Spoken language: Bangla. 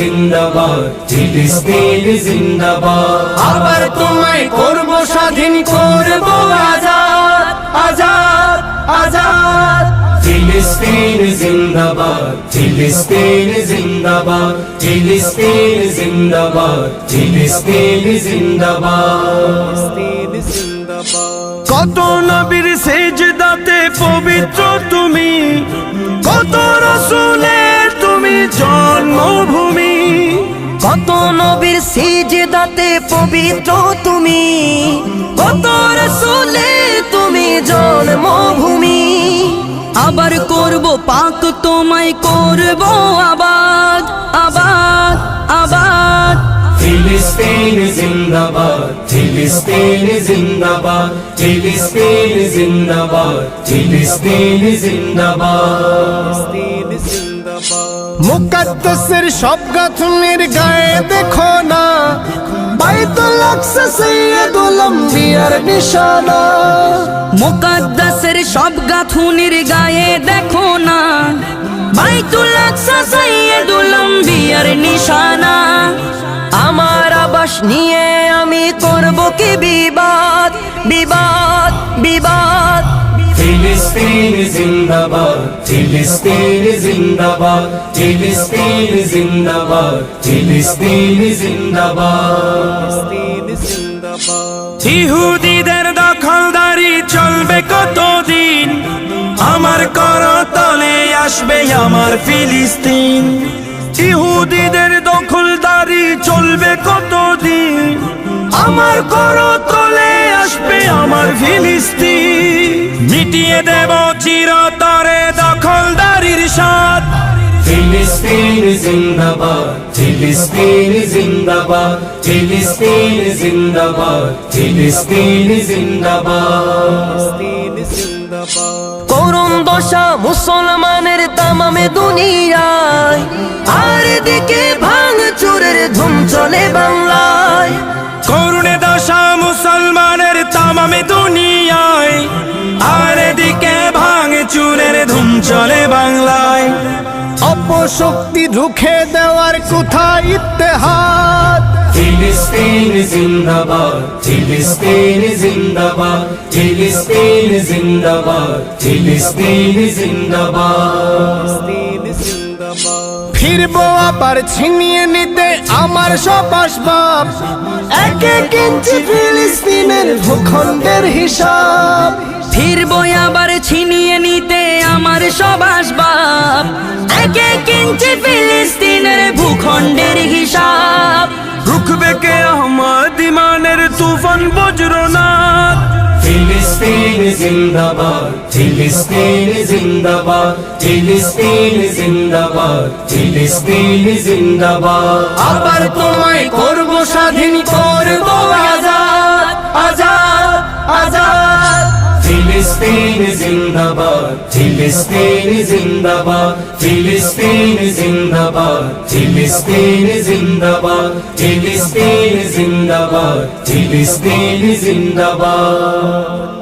জিন্দাবাদ জিন্দাবাদ। আবার তোমায় করব, স্বাধীন করব আজাদ আজাদ আজাদ। ফিলিস্তিন জিন্দাবাদ ফিলিস্তিন জিন্দাবাদ ফিলিস্তিন জিন্দাবাদ ফিলিস্তিন জিন্দাবাদ। কত নবীর সেজদাতে কত নবীর সিজদাতে পবিত্র তুমি, কত রসুলে তুমি জন্মভূমি। আবার করব পাক, তোমায় করব আবাদ আবাদ আবাদ। ফিলিস্তিন জিন্দাবাদ ফিলিস্তিন জিন্দাবাদ ফিলিস্তিন জিন্দাবাদ ফিলিস্তিন জিন্দাবাদ। মুকাদ্দাসের সব গাথুনের গায়ে দেখো না। বাইতুল আকসা সৈয়দুল আম্বিয়ার নিশানা। মুকাদ্দাসের সব গাথুনির গায়ে দেখো না। বাইতুল আকসা সাইয়্যিদুল আম্বিয়ার নিশানা। আমার আবাস নিয়ে আমি করব কি বিবাদ? বিবাদ বিবাদ। ফিলিস্তিন জিন্দাবাদ ফিলিস্তিন জিন্দাবাদ ফিলিস্তিন জিন্দাবাদ ফিলিস্তিন জিন্দাবাদ। ইহুদিদের দখলদারি চলবে কতদিন? আমার করতলে আসবে আমার ফিলিস্তিন। ইহুদিদের দখলদারি চলবে কতদিন? আমার করতলে আসবে আমার ফিলিস্তিন। মিটিয়ে দেব চিরতরে দখলদারির সাথ ফিলিস্তিন জিন্দাবাদ ফিলিস্তিন জিন্দাবাদ ফিলিস্তিন জিন্দাবাদ ফিলিস্তিন জিন্দাবাদ। করুণ দশা মুসলমানের তামামে দুনিয়ায় আর দিকে ভাঙ চোরের ধুম চলে বাংলায়। অপশক্তি রুখে দেওয়ার কোথায় ইত্তেহাদ? ফিলিস্তিন জিন্দাবাদ ফিলিস্তিন জিন্দাবাদ ফিলিস্তিন জিন্দাবাদ ফিলিস্তিন জিন্দাবাদ। ফিরবো আবার ছিনিয়ে নিতে আমার সব আসবাব। এক ইঞ্চি ফিলিস্তিনের ভূখণ্ডের হিসাব। ফিরবো আবার ছিনিয়ে নিতে আমার সব এক ফিলিস্তিনের ভূখণ্ডের হিসাব। রুখবে কে আহমদ ইমানের তুফান বজ্রনাথ ফিলিস্তিন জিন্দাবাদ ফিলিস্তিন জিন্দাবাদ ফিলিস্তিন জিন্দাবাদ ফিলিস্তিন জিন্দাবাদ। আবার তোমায় করব স্বাধীন করব আজাদ আজাদ আজাদ। ফিলিস্তিন জিন্দাবাদ ফিলিস্তিন জিন্দাবাদ ফিলিস্তিন জিন্দাবাদ ফিলিস্তিন জিন্দাবাদ ফিলিস্তিন জিন্দাবাদ ফিলিস্তিন জিন্দাবাদ